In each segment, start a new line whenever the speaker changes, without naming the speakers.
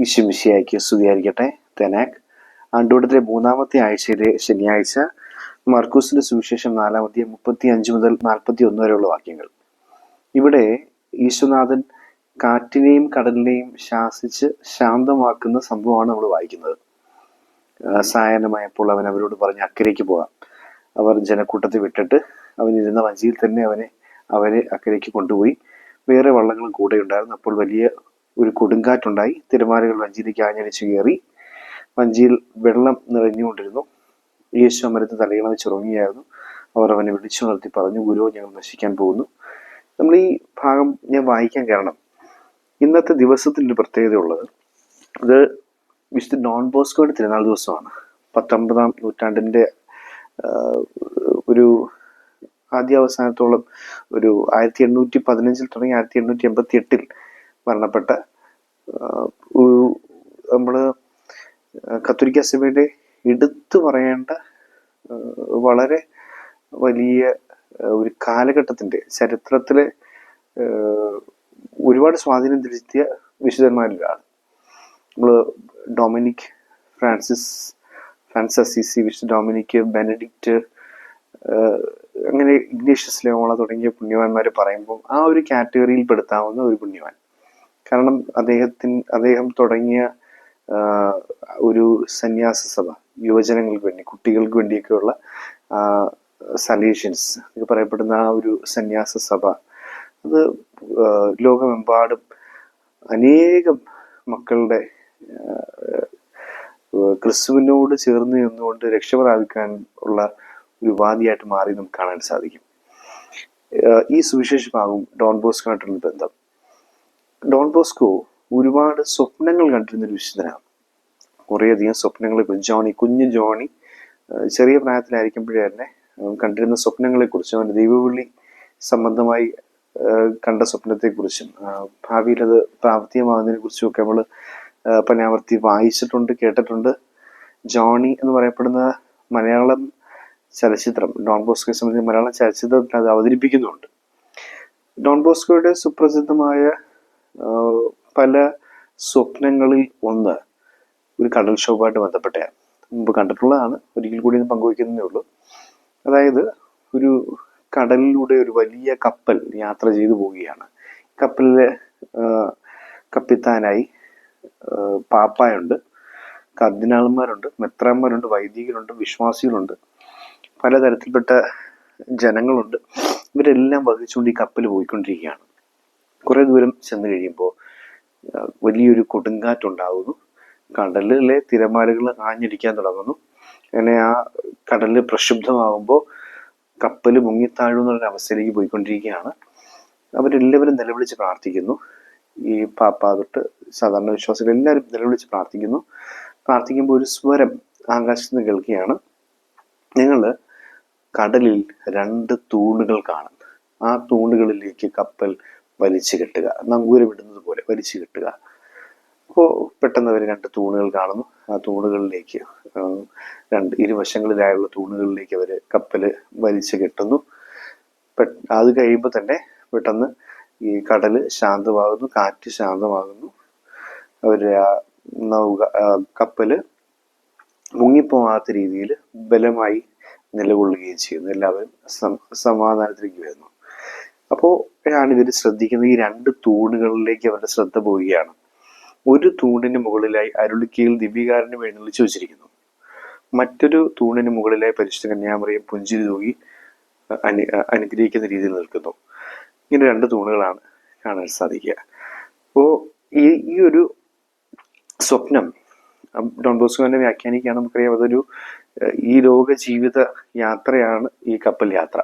ഈശുമിശിയായിക്ക് സ്തുതിയായിരിക്കട്ടെ. തെനാക്. ആണ്ടുകൂടത്തിലെ മൂന്നാമത്തെ ആഴ്ചയിലെ ശനിയാഴ്ച മർക്കൂസിന്റെ സുവിശേഷം നാലാമത്തെ മുപ്പത്തി അഞ്ച് മുതൽ നാൽപ്പത്തി ഒന്ന് വരെയുള്ള വാക്യങ്ങൾ. ഇവിടെ ഈശ്വനാഥൻ കാറ്റിനെയും കടലിനെയും ശാസിച്ച് ശാന്തമാക്കുന്ന സംഭവമാണ് നമ്മൾ വായിക്കുന്നത്. സായനമായപ്പോൾ അവൻ അവരോട് പറഞ്ഞ് അക്കരയ്ക്ക് പോകാം. അവർ ജനക്കൂട്ടത്തെ വിട്ടിട്ട് ഇരുന്ന വഞ്ചിയിൽ തന്നെ അവനെ അവരെ അക്കരയ്ക്ക് കൊണ്ടുപോയി. വേറെ വള്ളങ്ങളും കൂടെ ഉണ്ടായിരുന്നു അപ്പോൾ വലിയ ഒരു കൊടുങ്കാറ്റുണ്ടായി. തിരമാലകൾ വഞ്ചിയിലേക്ക് ആഞ്ഞടിച്ചു കയറി. വഞ്ചിയിൽ വെള്ളം നിറഞ്ഞുകൊണ്ടിരുന്നു. യേശു അമരത്ത് തലയിളം വെച്ച് ഉറങ്ങിയായിരുന്നു അവർ അവനെ വിളിച്ചു നിർത്തി പറഞ്ഞു ഗുരു ഞങ്ങൾ നശിക്കാൻ പോകുന്നു. നമ്മൾ ഈ ഭാഗം ഞാൻ വായിക്കാൻ കാരണം ഇന്നത്തെ ദിവസത്തിന്റെ പ്രത്യേകത ഉള്ളത് ഇത് വിശുദ്ധ നോൺ ബോസ്കോയുടെ തിരുനാൾ ദിവസമാണ്. പത്തൊമ്പതാം നൂറ്റാണ്ടിന്റെ ഒരു ആദ്യാവസാനത്തോളം ഒരു ആയിരത്തി എണ്ണൂറ്റി പതിനഞ്ചിൽ തുടങ്ങി ആയിരത്തി എണ്ണൂറ്റി എൺപത്തി എട്ടിൽ മരണപ്പെട്ട നമ്മൾ കത്തോലിക്ക സഭയുടെ എടുത്തു പറയേണ്ട വളരെ വലിയ ഒരു കാലഘട്ടത്തിന്റെ ചരിത്രത്തിലെ ഒരുപാട് സ്വാധീനം ചെലുത്തിയ വിശുദ്ധന്മാരിലാണ്. നമ്മൾ ഡൊമിനിക് ഫ്രാൻസിസ് ഫ്രാൻസിസ് അസീസി വിശുദ്ധ ഡൊമിനിക് ബെനഡിക്റ്റ് അങ്ങനെ ഇഗ്നേഷ്യസ് ലെയോള തുടങ്ങിയ പുണ്യവാന്മാരെ പറയുമ്പോൾ ആ ഒരു കാറ്റഗറിയിൽ പെടുത്താവുന്ന ഒരു പുണ്യവാൻ. കാരണം അദ്ദേഹത്തിന് അദ്ദേഹം തുടങ്ങിയ ഒരു സന്യാസ സഭ യുവജനങ്ങൾക്ക് വേണ്ടി കുട്ടികൾക്ക് വേണ്ടിയൊക്കെയുള്ള സല്യൂഷൻസ് പറയപ്പെടുന്ന ആ ഒരു സന്യാസ സഭ. അത് ലോകമെമ്പാടും അനേകം മക്കളുടെ ക്രിസ്തുവിനോട് ചേർന്ന് നിന്നുകൊണ്ട് രക്ഷ പ്രാപിക്കാൻ ഉള്ള ഒരു ഉപാധിയായിട്ട് മാറി നമുക്ക് കാണാൻ സാധിക്കും. ഈ സുവിശേഷമാകും ഡോൺ ബോസ്കോമായിട്ടുള്ള ബന്ധം. ഡോൺ ബോസ്കോ ഒരുപാട് സ്വപ്നങ്ങൾ കണ്ടിരുന്ന ഒരു വിശുദ്ധനാണ്. കുറേയധികം സ്വപ്നങ്ങളെക്കുറിച്ച് ജോണി കുഞ്ഞു ജോണി ചെറിയ പ്രായത്തിലായിരിക്കുമ്പോഴേ തന്നെ കണ്ടിരുന്ന സ്വപ്നങ്ങളെക്കുറിച്ചും അവന്റെ ദൈവവിളി സംബന്ധമായി കണ്ട സ്വപ്നത്തെക്കുറിച്ചും ഭാവിയിൽ അത് പ്രാവർത്തികമാകുന്നതിനെ കുറിച്ചും ഒക്കെ നമ്മൾ പനാവർത്തി വായിച്ചിട്ടുണ്ട് കേട്ടിട്ടുണ്ട്. ജോണി എന്ന് പറയപ്പെടുന്ന മലയാളം ചലച്ചിത്രം ഡോൺ ബോസ്കോയെ സംബന്ധിച്ച് മലയാളം ചലച്ചിത്രത്തിൽ അത് അവതരിപ്പിക്കുന്നുണ്ട്. ഡോൺ ബോസ്കോയുടെ സുപ്രസിദ്ധമായ പല സ്വപ്നങ്ങളിൽ ഒന്ന് ഒരു കടൽക്ഷോഭമായിട്ട് ബന്ധപ്പെട്ടതാണ് മുമ്പ് കണ്ടിട്ടുള്ളതാണ്. ഒരിക്കൽ കൂടി ഇത് പങ്കുവയ്ക്കുന്നതേ ഉള്ളൂ. അതായത് ഒരു കടലിലൂടെ ഒരു വലിയ കപ്പൽ യാത്ര ചെയ്തു പോവുകയാണ്. കപ്പലിലെ കപ്പിത്താനായി പാപ്പായുണ്ട് കർദിനാൾമാരുണ്ട് മെത്രാന്മാരുണ്ട് വൈദികരുണ്ട് വിശ്വാസികളുണ്ട് പലതരത്തിൽപ്പെട്ട ജനങ്ങളുണ്ട്. ഇവരെല്ലാം വഹിച്ചുകൊണ്ട് ഈ കപ്പൽ പോയിക്കൊണ്ടിരിക്കുകയാണ്. കുറെ ദൂരം ചെന്ന് കഴിയുമ്പോൾ വലിയൊരു കൊടുങ്കാറ്റുണ്ടാകുന്നു കടലിലെ തിരമാലകൾ ആഞ്ഞടിക്കാൻ തുടങ്ങുന്നു. അങ്ങനെ ആ കടൽ പ്രക്ഷുബ്ധമാകുമ്പോൾ കപ്പൽ മുങ്ങിത്താഴുന്നുള്ള അവസ്ഥയിലേക്ക് പോയിക്കൊണ്ടിരിക്കുകയാണ്. അവരെല്ലാവരും നിലവിളിച്ച് പ്രാർത്ഥിക്കുന്നു. ഈ പാപ്പ തൊട്ട് സാധാരണ വിശ്വാസികൾ എല്ലാവരും നിലവിളിച്ച് പ്രാർത്ഥിക്കുന്നു. പ്രാർത്ഥിക്കുമ്പോൾ ഒരു സ്വരം ആകാശത്ത് നിന്ന് കേൾക്കുകയാണ്. ഞങ്ങൾ കടലിൽ രണ്ട് തൂണുകൾ കാണും. ആ തൂണുകളിലേക്ക് കപ്പൽ വലിച്ചു കെട്ടുക. നങ്കൂരം ഇടുന്നത് പോലെ വലിച്ചു കെട്ടുക. അപ്പോൾ പെട്ടെന്ന് അവർ രണ്ട് തൂണുകൾ കാണുന്നു. ആ തൂണുകളിലേക്ക് രണ്ട് ഇരുവശങ്ങളിലായുള്ള തൂണുകളിലേക്ക് അവർ കപ്പൽ വലിച്ചു കെട്ടുന്നു. അത് കഴിയുമ്പോൾ തന്നെ പെട്ടെന്ന് ഈ കടൽ ശാന്തമാകുന്നു കാറ്റ് ശാന്തമാകുന്നു. അവർ ആ നൗക കപ്പൽ മുങ്ങിപ്പോകാത്ത രീതിയിൽ ബലമായി നിലകൊള്ളുകയും ചെയ്യുന്നു. എല്ലാവരും സമാധാനത്തിലേക്ക് വരുന്നു. അപ്പോൾ ആണ് ഇവർ ശ്രദ്ധിക്കുന്നത് ഈ രണ്ട് തൂണുകളിലേക്ക് അവരുടെ ശ്രദ്ധ പോവുകയാണ്. ഒരു തൂണിന് മുകളിലായി അരുളിക്കയിൽ ദിവ്യകാരനെ എഴുന്നള്ളിച്ചു വെച്ചിരിക്കുന്നു. മറ്റൊരു തൂണിന് മുകളിലായി പരിശുദ്ധ കന്യാമറിയെ പുഞ്ചിരി തൂകി അനു അനുഗ്രഹിക്കുന്ന രീതിയിൽ നിൽക്കുന്നു. ഇങ്ങനെ രണ്ട് തൂണുകളാണ് കാണാൻ സാധിക്കുക. അപ്പോൾ ഈ ഈ ഒരു സ്വപ്നം ഡോൺ ബോസ്കോനെ വ്യാഖ്യാനിക്കുകയാണ് നമുക്കറിയാം. അതൊരു ഈ ലോക ജീവിത യാത്രയാണ് ഈ കപ്പൽ യാത്ര.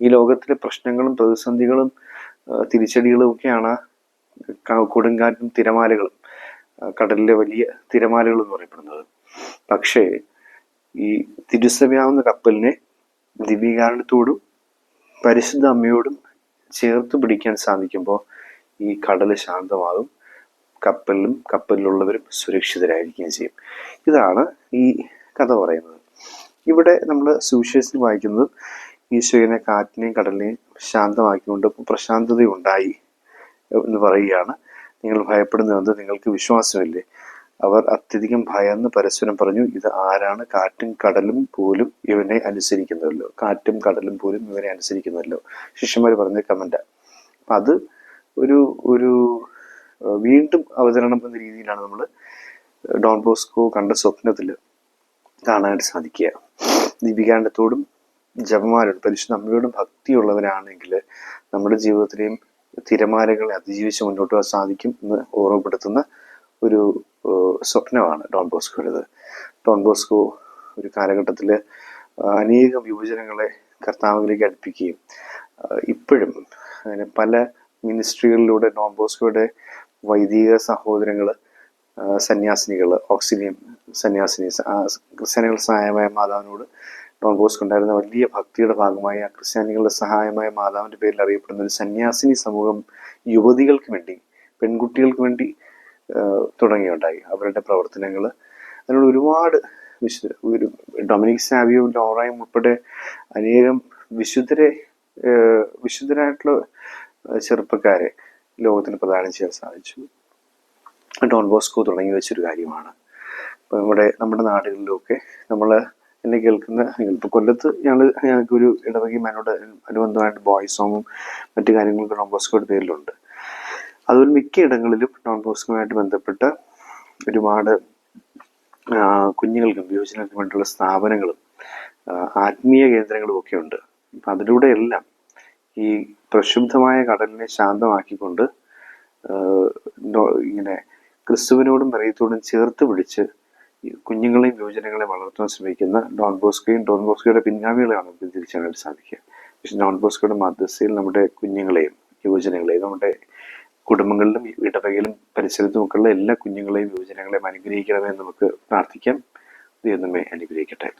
ഈ ലോകത്തിലെ പ്രശ്നങ്ങളും പ്രതിസന്ധികളും തിരിച്ചടികളും ഒക്കെയാണ് കൊടുങ്കാറ്റും തിരമാലകളും കടലിലെ വലിയ തിരമാലകൾ എന്ന് പറയപ്പെടുന്നത്. പക്ഷേ ഈ തിരുസഭയാവുന്ന കപ്പലിനെ ദിവ്യകാരണത്തോടും പരിശുദ്ധ അമ്മയോടും ചേർത്ത് പിടിക്കാൻ സാധിക്കുമ്പോൾ ഈ കടൽ ശാന്തമാകും കപ്പലിലും കപ്പലിലുള്ളവരും സുരക്ഷിതരായിരിക്കുകയും ചെയ്യും. ഇതാണ് ഈ കഥ പറയുന്നത്. ഇവിടെ നമ്മൾ സുവിശേഷത്തിൽ വായിക്കുന്നത് ഈശോയിനെ കാറ്റിനെയും കടലിനെയും ശാന്തമാക്കിക്കൊണ്ട് പ്രശാന്തതയുണ്ടായി എന്ന് പറയുകയാണ്. നിങ്ങൾ ഭയപ്പെടുന്നതെന്ന് നിങ്ങൾക്ക് വിശ്വാസമില്ലേ? അവർ അത്യധികം ഭയന്ന് പരസ്പരം പറഞ്ഞു ഇത് ആരാണ്? കാറ്റും കടലും പോലും ഇവനെ അനുസരിക്കുന്നല്ലോ കാറ്റും കടലും പോലും ഇവനെ അനുസരിക്കുന്നല്ലോ ശിഷ്യന്മാർ പറഞ്ഞ അപ്പൊ അത് ഒരു ഒരു വീണ്ടും അവതരണം എന്ന രീതിയിലാണ് നമ്മൾ ഡോൺ ബോസ്കോ കണ്ട സ്വപ്നത്തിൽ കാണാനായിട്ട് സാധിക്കുക. ദീപികാണ്ടത്തോടും ജപമാരോടും പരിശുദ്ധ അമ്മയോടും ഭക്തിയുള്ളവരാണെങ്കിൽ നമ്മുടെ ജീവിതത്തിലെയും തിരമാലകളെ അതിജീവിച്ച് മുന്നോട്ട് പോകാൻ സാധിക്കും എന്ന് ഓർമ്മപ്പെടുത്തുന്ന ഒരു സ്വപ്നമാണ് ഡോൺ ബോസ്കോയുടേത്. ഡോൺ ബോസ്കോ ഒരു കാലഘട്ടത്തിൽ അനേകം യുവജനങ്ങളെ കർത്താവിലേക്ക് അടുപ്പിക്കുകയും ഇപ്പോഴും അങ്ങനെ പല മിനിസ്ട്രികളിലൂടെ ഡോൺ ബോസ്കോയുടെ വൈദിക സഹോദരങ്ങൾ സന്യാസിനികൾ ഓക്സിലിയം സന്യാസിനി സ- ആ ക്രിസ്ത്യാനികളുടെ സഹായമായ മാതാവിനോട് ഡോൺ ബോസ്കോ ഉണ്ടായിരുന്ന വലിയ ഭക്തിയുടെ ഭാഗമായി ആ ക്രിസ്ത്യാനികളുടെ സഹായമായ മാതാവിന്റെ പേരിൽ അറിയപ്പെടുന്ന ഒരു സന്യാസിനി സമൂഹം യുവതികൾക്ക് വേണ്ടി പെൺകുട്ടികൾക്ക് വേണ്ടി തുടങ്ങിയുണ്ടായി അവരുടെ പ്രവർത്തനങ്ങൾ അതിനോട് ഒരുപാട് വിശുദ്ധ ഒരു ഡൊമിനിക് സാവിയോ ലോറയും ഉൾപ്പെടെ അനേകം വിശുദ്ധരെ വിശുദ്ധരായിട്ടുള്ള ചെറുപ്പക്കാരെ ലോകത്തിന് പ്രദാനം ചെയ്യാൻ സാധിച്ചു. ഡോൺ ബോസ്കോ തുടങ്ങി വെച്ചൊരു കാര്യമാണ്. ഇപ്പം നമ്മുടെ നമ്മുടെ നാടുകളിലൊക്കെ നമ്മൾ എന്നെ കേൾക്കുന്ന ഇപ്പോൾ കൊല്ലത്ത് ഞങ്ങൾ ഞങ്ങൾക്കൊരു ഇടവകയുമാനോട് അനുബന്ധമായിട്ട് ബോയ്സ് ഹോമും മറ്റു കാര്യങ്ങളൊക്കെ ഡോൺ ബോസ്കോയുടെ പേരിലുണ്ട്. അതുപോലെ മിക്ക ഇടങ്ങളിലും ഡോൺ ബോസ്കോയുമായിട്ട് ബന്ധപ്പെട്ട ഒരുപാട് കുഞ്ഞുങ്ങൾക്ക് യുവജനങ്ങൾക്കും വേണ്ടിയുള്ള സ്ഥാപനങ്ങളും ആത്മീയ കേന്ദ്രങ്ങളും ഒക്കെ ഉണ്ട്. അപ്പം അതിലൂടെ എല്ലാം ഈ പ്രക്ഷുബ്ധമായ കടലിനെ ശാന്തമാക്കിക്കൊണ്ട് ഇങ്ങനെ ക്രിസ്തുവിനോടും മറിയത്തോടും ചേർത്ത് പിടിച്ച് കുഞ്ഞുങ്ങളെയും യുവജനങ്ങളെയും വളർത്താൻ ശ്രമിക്കുന്ന ഡോൺ ബോസ്കോയും ഡോൺ ബോസ്കോയുടെ പിൻഗാമികളെയാണ് നമുക്ക് തിരിച്ചറിയാൻ സാധിക്കുക. പക്ഷെ ഡോൺ ബോസ്കോയുടെ മദ്രസയിൽ നമ്മുടെ കുഞ്ഞുങ്ങളെയും യുവജനങ്ങളെയും നമ്മുടെ കുടുംബങ്ങളിലും ഇടവകയിലും പരിസരത്തുമൊക്കെയുള്ള എല്ലാ കുഞ്ഞുങ്ങളെയും യുവജനങ്ങളെയും അനുഗ്രഹിക്കണമെന്ന് നമുക്ക് പ്രാർത്ഥിക്കാം. ദൈവമേ അനുഗ്രഹിക്കട്ടെ.